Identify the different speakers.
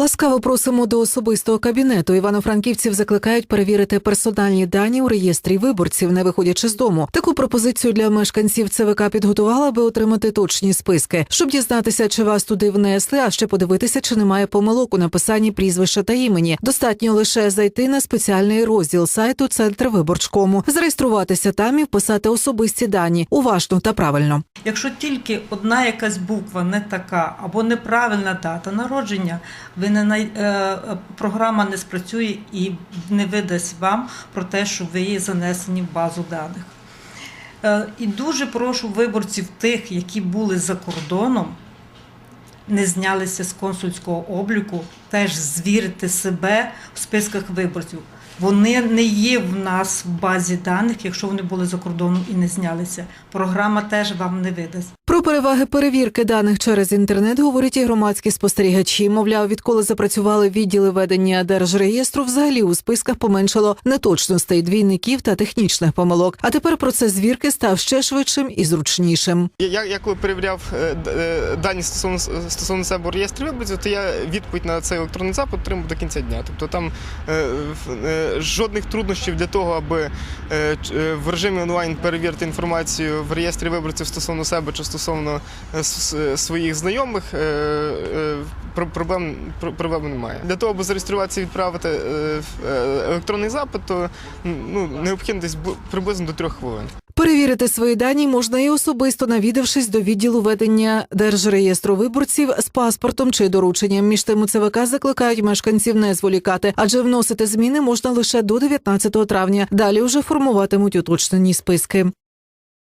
Speaker 1: Ласкаво просимо до особистого кабінету. Івано-франківців закликають перевірити персональні дані у реєстрі виборців, не виходячи з дому. Таку пропозицію для мешканців ЦВК підготувала, аби отримати точні списки, щоб дізнатися, чи вас туди внесли, а ще подивитися, чи немає помилок у написанні прізвища та імені. Достатньо лише зайти на спеціальний розділ сайту Центр виборчкому, зареєструватися там і вписати особисті дані уважно та правильно.
Speaker 2: Якщо тільки одна якась буква не така або неправильна дата народження, ви не най... е, програма не спрацює і не видасть вам про те, що ви є занесені в базу даних. Е, і дуже прошу виборців тих, які були за кордоном, не знялися з консульського обліку, теж звірити себе в списках виборців. Вони не є в нас в базі даних, якщо вони були за кордоном і не знялися. Програма теж вам не видасть.
Speaker 1: Про переваги перевірки даних через інтернет говорять і громадські спостерігачі. Мовляв, відколи запрацювали відділи ведення держреєстру, взагалі у списках поменшало неточностей, двійників та технічних помилок. А тепер процес звірки став ще швидшим і зручнішим.
Speaker 3: Я, я, я коли перевіряв е, е, дані стосовно стосовно себе у реєстрі виборців, то я відповідь на цей електронний запит отримав до кінця дня. Тобто там е, жодних труднощів для того, аби в режимі онлайн перевірити інформацію в реєстрі виборців стосовно себе чи стосовно е, с- с- своїх знайомих. е, е, про- Проблем про- проблем немає. Для того, аби зареєструватися і відправити е, е, електронний запит, то ну, необхідно десь приблизно до трьох хвилин.
Speaker 1: Перевірити свої дані можна і особисто навідавшись до відділу ведення держреєстру виборців з паспортом чи дорученням. Між тим у ЦВК закликають мешканців не зволікати, адже вносити зміни можна лише до 19 травня. Далі вже формуватимуть уточнені списки.